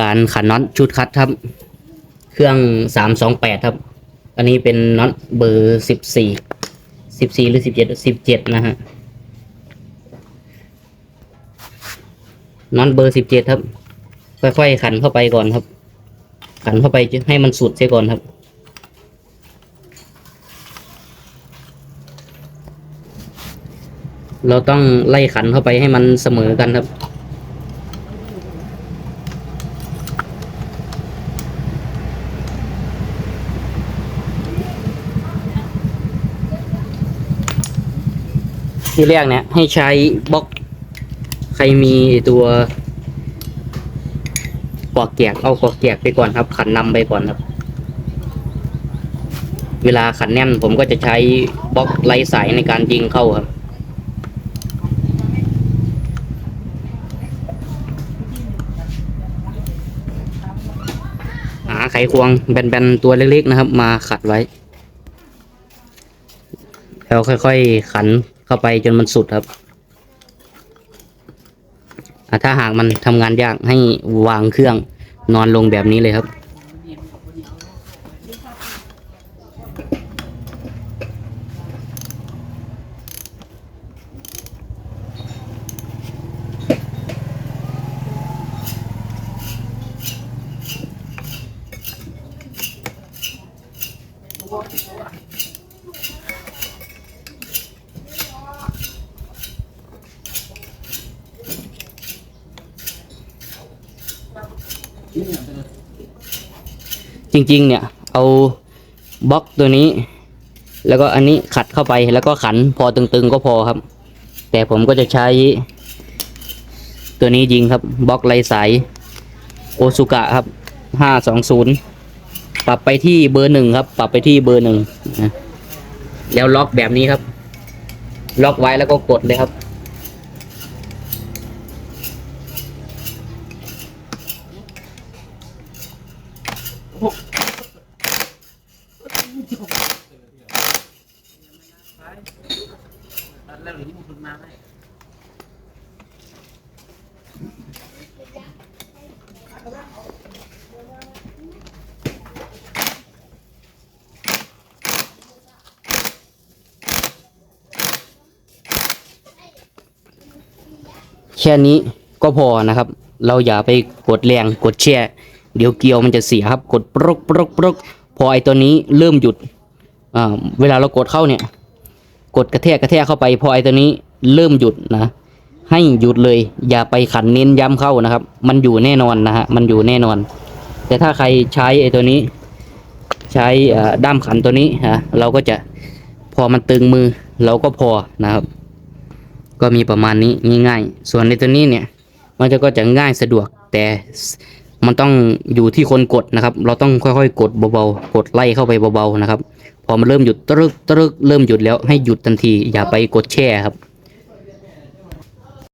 การขันน็อตชุดคัดครับ เครื่องสามสองแปดครับ อันนี้เป็นน็อตเบอร์สิบสี่สิบสี่หรือสิบเจ็ดสิบเจ็ดนะฮะน็อตเบอร์สิบเจ็ดครับ ค่อยๆขันเข้าไปก่อนครับ ขันเข้าไปให้มันสุดเสียก่อนครับเราต้องไล่ขันเข้าไปให้มันเสมอกันครับ ที่แรกเนี่ย ให้ใช้บล็อก ใครมีตัวกวากแกกเอากวากแกกไปก่อนครับ ขันนำไปก่อนครับ เวลาขันแน่นผมก็จะใช้บล็อกไล่สายในการยิงเข้าครับหาไขควงแบนๆตัวเล็กๆนะครับ มาขัดไว้ แล้วค่อยๆขัน เข้าไปจนมันสุดครับอะถ้าหากมันทำงานยากให้วางเครื่องนอนลงแบบนี้เลยครับ จริง ๆ เนี่ย เอาบล็อกตัวนี้ แล้วก็อันนี้ขัดเข้าไปแล้วก็ขันพอตึงๆก็พอครับ แต่ผมก็จะใช้ ตัวนี้ยิงครับบล็อกไลสายโอซุกะครับห้าสองศูนย์ปรับไปที่เบอร์หนึ่งครับ ปรับไปที่เบอร์หนึ่งแล้วล็อกแบบนี้ครับ ล็อกไว้แล้วก็กดเลยครับ แค่นี้ก็พอนะครับ เราอย่าไปกดแรงกดแช่ เดี๋ยวเกลียวมันจะเสียครับ กดปรุกปรุกปรุกพอไอตัวนี้เริ่มหยุดเวลาเรากดเข้าเนี่ย กดกระแทกกระแทกเข้าไป พอไอตัวนี้เริ่มหยุดนะ ให้หยุดเลย อย่าไปขันเน้นย้ำเข้านะครับ มันอยู่แน่นอนนะฮะ มันอยู่แน่นอน แต่ถ้าใครใช้ไอตัวนี้ ใช้ด้ามขันตัวนี้ฮะ เราก็จะพอมันตึงมือเราก็พอนะครับ ก็มีประมาณนี้ง่ายๆ ส่วนในตัวนี้เนี่ย มันจะก็จะง่ายสะดวกแต่ มันต้องอยู่ที่คนกดนะครับ เราต้องค่อยๆ กดเบาๆ กดไล่เข้าไปเบาๆนะครับ พอมันเริ่มหยุดตรึกตรึกเริ่มหยุดแล้วให้หยุดทันที อย่าไปกดแช่ครับ